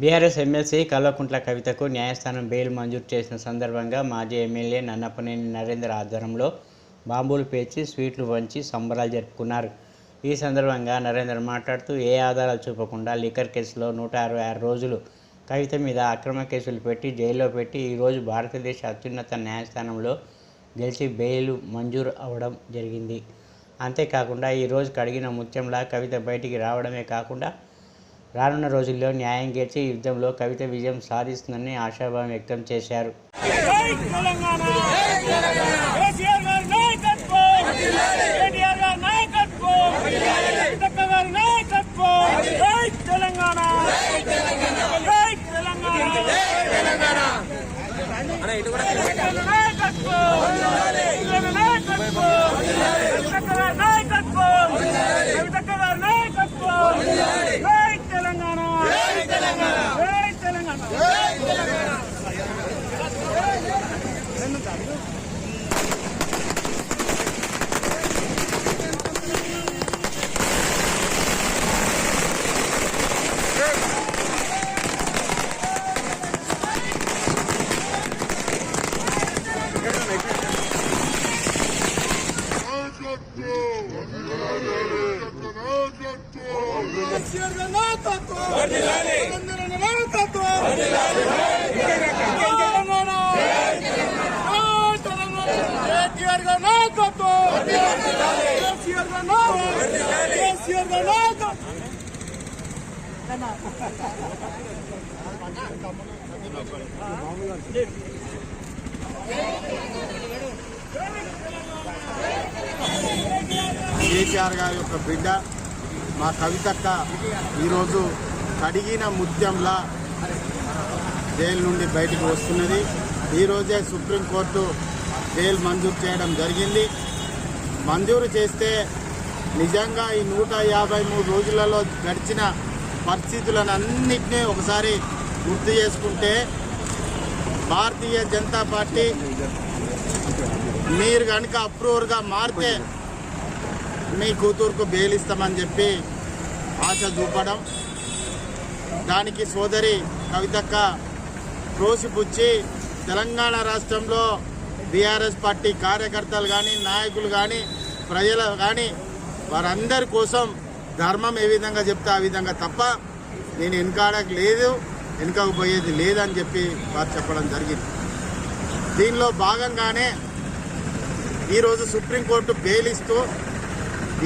BRS MLC Kalvakuntla కవితకు న్యాయస్థానం bail మంజూరు చేసిన సందర్భంగా మాజీ ఎమ్మెల్యే నన్నపనేని నరేంద్ర ఆధ్వర్యంలో బాంబులు పేర్చి స్వీట్లు వంచి సంబరాలు జరుపుకున్నారు. ఈ సందర్భంగా నరేంద్ర మాట్లాడుతూ ఏ ఆధారాలు చూపకుండా లిక్కర్ కేసులో నూట అరవై ఆరు రోజులు కవిత మీద అక్రమ కేసులు పెట్టి జైల్లో పెట్టి ఈరోజు భారతదేశ అత్యున్నత న్యాయస్థానంలో గెలిచి బెయిల్ మంజూరు అవ్వడం జరిగింది. అంతేకాకుండా ఈరోజు కడిగిన ముత్యంలా కవిత బయటికి రావడమే కాకుండా రానున్న రోజుల్లో న్యాయం గెలిచి యుద్ధంలో కవిత విజయం సాధిస్తుందని ఆశాభావం వ్యక్తం చేశారు జై తెలంగాణ కేసీఆర్ గారి నాయకత్వం కేటీఆర్ గారి నాయకత్వం కవితక్క గారి నాయకత్వం జై తెలంగాణ జై తెలంగాణ కవితక్క నాయకత్వం కవితక్క నాయకత్వం కవితక్క గారి నాయకత్వం కవితక్క గారి నాయకత్వం జై తెలంగాణ జై తెలంగాణ జై తెలంగాణ కేసీఆర్ గారి నాయకత్వం తెలంగాణ నాయకత్వం తెలంగాణ జై తెలంగాణ కేటీఆర్ గారి నాయకత్వం కేసీఆర్ గారి నాయకత్వం కేసీఆర్ గారి కేసీఆర్ గారి యొక్క బిడ్డ మా కవితక్క ఈరోజు కడిగిన ముత్యంలా జైలు నుండి బయటకు వస్తున్నది. ఈరోజే సుప్రీంకోర్టు బెయిల్ మంజూరు చేయడం జరిగింది. మంజూరు చేస్తే నిజంగా ఈ నూట యాభై మూడు రోజులలో గడిచిన పరిస్థితులను అన్నింటినీ ఒకసారి గుర్తు చేసుకుంటే భారతీయ జనతా పార్టీ మీరు కనుక అప్రూవర్గా మారితే మీ కూతురుకు బెయిల్ ఇస్తామని చెప్పి ఆశ చూపడం దానికి సోదరి కవితక్క త్రోసిపుచ్చి తెలంగాణ రాష్ట్రంలో బీఆర్ఎస్ పార్టీ కార్యకర్తలు కానీ నాయకులు కానీ ప్రజలు కానీ వారందరి కోసం ధర్మం ఏ విధంగా చెప్తే ఆ విధంగా తప్ప నేను వెనకాడకు లేదు వెనుకకు పోయేది లేదని చెప్పి వారు చెప్పడం జరిగింది. దీనిలో భాగంగానే ఈరోజు సుప్రీంకోర్టు బెయిల్ ఇస్తూ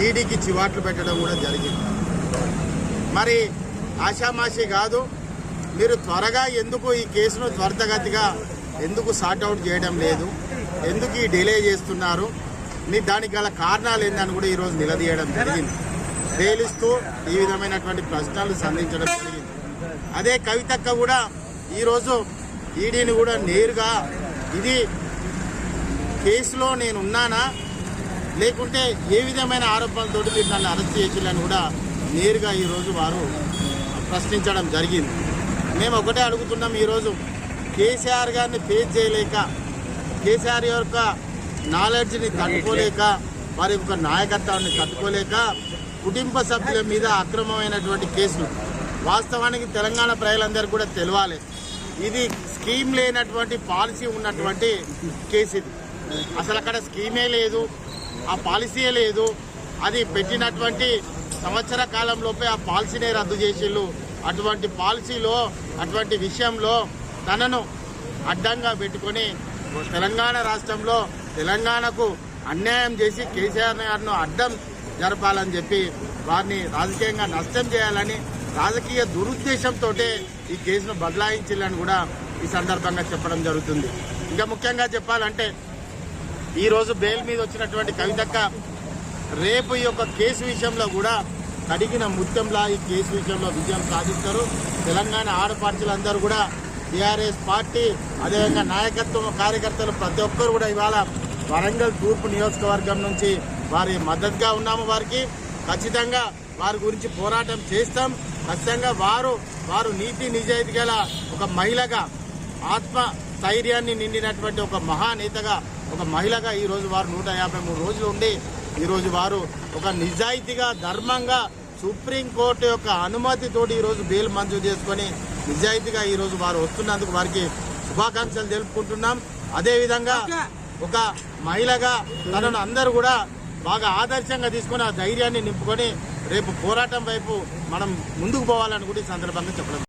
ఈడీకి చివాట్లు పెట్టడం కూడా జరిగింది. మరి ఆషామాషి కాదు మీరు త్వరగా ఎందుకు ఈ కేసును త్వరితగతిగా ఎందుకు సార్ట్అవుట్ చేయడం లేదు ఎందుకు ఈ డిలే చేస్తున్నారు దానికి గల కారణాలు ఏందని కూడా ఈరోజు నిలదీయడం జరిగింది. బెయిల్ ఈ విధమైనటువంటి ప్రశ్నలు సంధించడం జరిగింది. అదే కవితక్క కూడా ఈరోజు ఈడీని కూడా నేరుగా ఇది కేసులో నేను ఉన్నానా? లేకుంటే ఏ విధమైన ఆరోపణలతో మీరు నన్ను అరెస్ట్ చేసిందని కూడా నేరుగా ఈరోజు వారు ప్రశ్నించడం జరిగింది. మేము ఒకటే అడుగుతున్నాం ఈరోజు కేసీఆర్ గారిని ఫేస్ చేయలేక కేసీఆర్ యొక్క నాలెడ్జ్ని తట్టుకోలేక వారి యొక్క నాయకత్వాన్ని తట్టుకోలేక కుటుంబ సభ్యుల మీద అక్రమమైనటువంటి కేసులు. వాస్తవానికి తెలంగాణ ప్రజలందరూ కూడా తెలవాలి. ఇది స్కీమ్ లేనటువంటి పాలసీ ఉన్నటువంటి కేసు ఇది. అసలు అక్కడ స్కీమే లేదు ఆ పాలసీయే లేదు. అది పెట్టినటువంటి సంవత్సర కాలంలోపే ఆ పాలసీనే రద్దు చేసిళ్ళు. అటువంటి పాలసీలో అటువంటి విషయంలో తనను అడ్డంగా పెట్టుకొని తెలంగాణ రాష్ట్రంలో తెలంగాణకు అన్యాయం చేసి కేసీఆర్ గారిను అడ్డం జరపాలని చెప్పి వారిని రాజకీయంగా నష్టం చేయాలని రాజకీయ దురుద్దేశంతో ఈ కేసును బదలాయించాలని కూడా ఈ సందర్భంగా చెప్పడం జరుగుతుంది. ఇంకా ముఖ్యంగా చెప్పాలంటే ఈ రోజు బెయిల్ మీద వచ్చినటువంటి కవితక్క రేపు ఈ యొక్క కేసు విషయంలో కూడా కడిగిన ముత్యంలా ఈ కేసు విషయంలో విజయం సాధిస్తారు. తెలంగాణ ఆడపడుచులందరూ కూడా టీఆర్ఎస్ పార్టీ అదేవిధంగా నాయకత్వం కార్యకర్తలు ప్రతి ఒక్కరు కూడా ఇవాళ వరంగల్ తూర్పు నియోజకవర్గం నుంచి వారి మద్దతుగా ఉన్నాము వారికి. ఖచ్చితంగా వారి గురించి పోరాటం చేస్తాం. ఖచ్చితంగా వారు వారు నీతి నిజాయితీ గల ఒక మహిళగా ఆత్మ స్థైర్యాన్ని నిండినటువంటి ఒక మహానేతగా ఒక మహిళగా ఈరోజు వారు నూట యాభై మూడు రోజులు ఉండి ఈరోజు వారు ఒక నిజాయితీగా ధర్మంగా సుప్రీంకోర్టు యొక్క అనుమతితోటి ఈరోజు బెయిల్ మంజూరు చేసుకొని నిజాయితీగా ఈరోజు వారు వస్తున్నందుకు వారికి శుభాకాంక్షలు తెలుపుకుంటున్నాం. అదేవిధంగా ఒక మహిళగా తనను అందరూ కూడా బాగా ఆదర్శంగా తీసుకొని ఆ ధైర్యాన్ని నింపుకొని రేపు పోరాటం వైపు మనం ముందుకు పోవాలని కూడా ఈ సందర్భంగా చెప్పడం